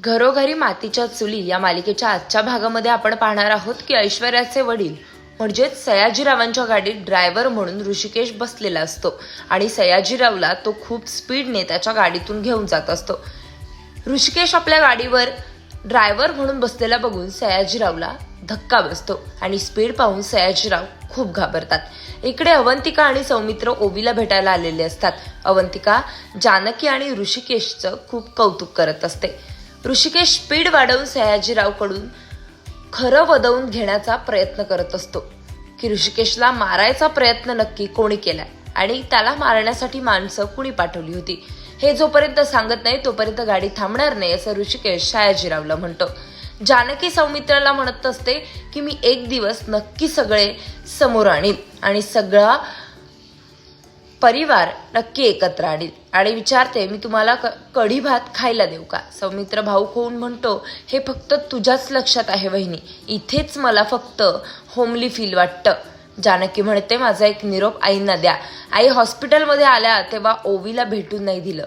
घरोघरी मातीच्या चुली या मालिकेच्या आजच्या भागामध्ये आपण पाहणार आहोत की ऐश्वर्याचे वडील म्हणजेच सयाजीरावांच्या गाडीत ड्रायव्हर म्हणून ऋषिकेश बसलेला असतो आणि सयाजीरावला तो खूप स्पीडने त्याच्या गाडीतून घेऊन जात असतो. ऋषिकेश आपल्या गाडीवर ड्रायव्हर म्हणून बसलेला बघून सयाजीरावला धक्का बसतो आणि स्पीड पाहून सयाजीराव खूप घाबरतात. इकडे अवंतिका आणि सौमित्र ओवीला भेटायला आलेले असतात. अवंतिका जानकी आणि ऋषिकेशचं खूप कौतुक करत असते. ऋषिकेश स्पीड वाढवून सयाजीरावकडून खरं वदवून घेण्याचा प्रयत्न करत असतो. की ऋषिकेशला मारायचा प्रयत्न नक्की कोणी केलाय? आणि त्याला मारण्यासाठी माणसं कुणी पाठवली होती? हे जोपर्यंत सांगत नाही तोपर्यंत गाडी थांबणार नाही असं ऋषिकेश सयाजीरावला म्हणतो. जानकी सौमित्राला म्हणत असते की मी एक दिवस नक्की सगळे समोर आणीन आणि सगळा परिवार नक्की एकत्र आणील. आणि विचारते मी तुम्हाला क- कढी भात खायला देऊ का? सौमित्र भाऊ होऊन म्हणतो हे फक्त तुझ्याच लक्षात आहे वहिनी. इथेच मला फक्त होमली फील वाटतं. जानकी म्हणते माझा एक निरोप आईंना द्या. आई हॉस्पिटलमध्ये आल्या तेव्हा ओवीला भेटून नाही दिलं.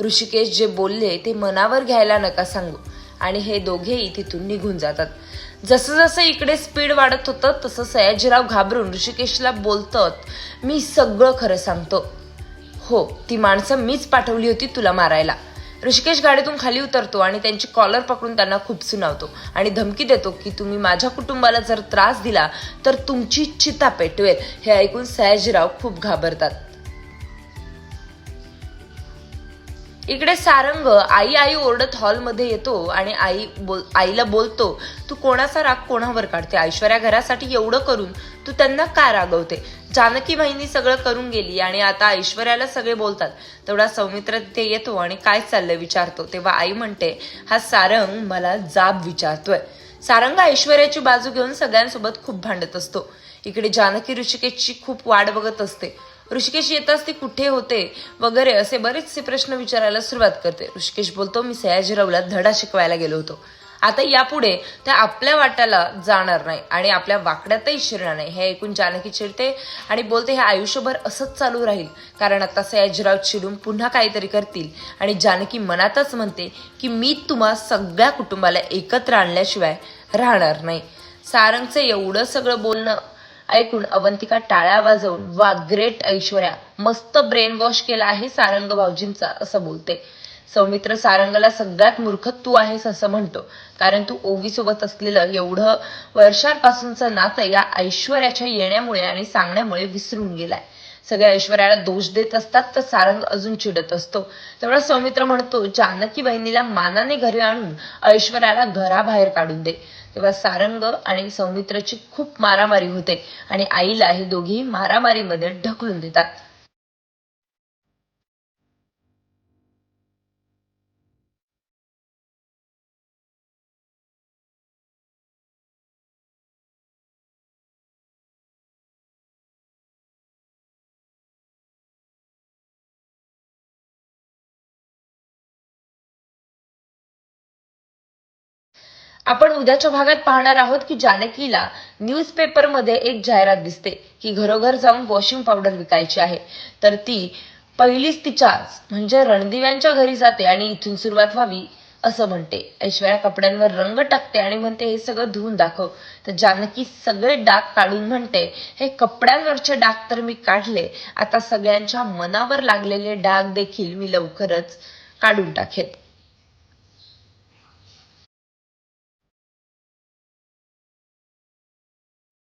ऋषिकेश जे बोलले ते मनावर घ्यायला नका सांगू. आणि हे दोघेही तिथून निघून जातात. जसं जसं इकडे स्पीड वाढत होतं तसं सयाजीराव घाबरून ऋषिकेशला बोलतत मी सगळं खरं सांगतो. हो ती माणसं मीच पाठवली होती तुला मारायला. ऋषिकेश गाडीतून खाली उतरतो आणि त्यांची कॉलर पकडून त्यांना खूप सुनावतो आणि धमकी देतो की तुम्ही माझ्या कुटुंबाला जर त्रास दिला तर तुमची चिता पेटवेल हे ऐकून सयाजीराव खूप घाबरतात. इकडे सारंग आई आई ओरडत हॉलमध्ये येतो आणि आई बोल आईला बोलतो तू कोणाचा राग कोणावर काढते? ऐश्वर्या घरासाठी एवढं करून तू त्यांना का रागवते? जानकी बहिणी सगळं करून गेली आणि आता ऐश्वर्याला सगळे बोलतात. तेवढा सौमित्र तिथे येतो आणि काय चाललंय विचारतो. तेव्हा आई म्हणते हा सारंग मला जाब विचारतोय. सारंग ऐश्वर्याची बाजू घेऊन सगळ्यांसोबत खूप भांडत असतो. इकडे जानकी ऋषिकेशची खूप वाट बघत असते. ऋषिकेश येताच ती कुठे होते? वगैरे असे बरेचसे प्रश्न विचारायला सुरुवात करते. ऋषिकेश बोलतो मी सयाजीरावला धडा शिकवायला गेलो होतो. आता यापुढे त्या आपल्या वाट्याला जाणार नाही आणि आपल्या वाकड्यातही शिरणार नाही. हे ऐकून जानकी चिडते आणि बोलते हे आयुष्यभर असंच चालू राहील. कारण आता सयाजीराव चिडून पुन्हा काहीतरी करतील. आणि जानकी मनातच म्हणते की मी तुम्हा सगळ्या कुटुंबाला एकत्र आणल्याशिवाय राहणार नाही. सारंगचं एवढं सगळं बोलणं ऐकून अवंतिका टाळ्या वाजवून वा ग्रेट ऐश्वर्या मस्त ब्रेन वॉश केला आहे सारंग भाऊजींचा असं बोलते. सौमित्र सारंगला सगळ्यात मूर्ख तू आहेस असं म्हणतो कारण तू ओवी सोबत असलेलं एवढं वर्षांपासूनचं नातं या ऐश्वर्याच्या येण्यामुळे आणि सांगण्यामुळे विसरून गेलाय. सगळ्या ऐश्वर्याला दोष देत असतात तर सारंग अजून चिडत असतो. तेवढा सौमित्र म्हणतो जानकी बहिणीला मानाने घरी आणून ऐश्वर्याला घराबाहेर काढून दे. तेव्हा सारंग आणि सौमित्रची खूप मारामारी होते आणि आईला हे दोघी मारामारीमध्ये ढकलून देतात. आपण उद्याच्या भागात पाहणार आहोत की जानकीला न्यूजपेपरमध्ये एक जाहिरात दिसते. की घरोघर जाऊन वॉशिंग पावडर विकायची आहे. तर ती पहिलीच तिच्या म्हणजे रणदिव्यांच्या घरी जाते आणि इथून सुरुवात व्हावी असं म्हणते. ऐश्वर्या कपड्यांवर रंग टाकते आणि म्हणते हे सगळं धुवून दाखव. तर जानकी सगळे डाग काढून म्हणते हे कपड्यांवरचे डाग तर मी काढले. आता सगळ्यांच्या मनावर लागलेले डाग देखील मी लवकरच काढून टाकेन.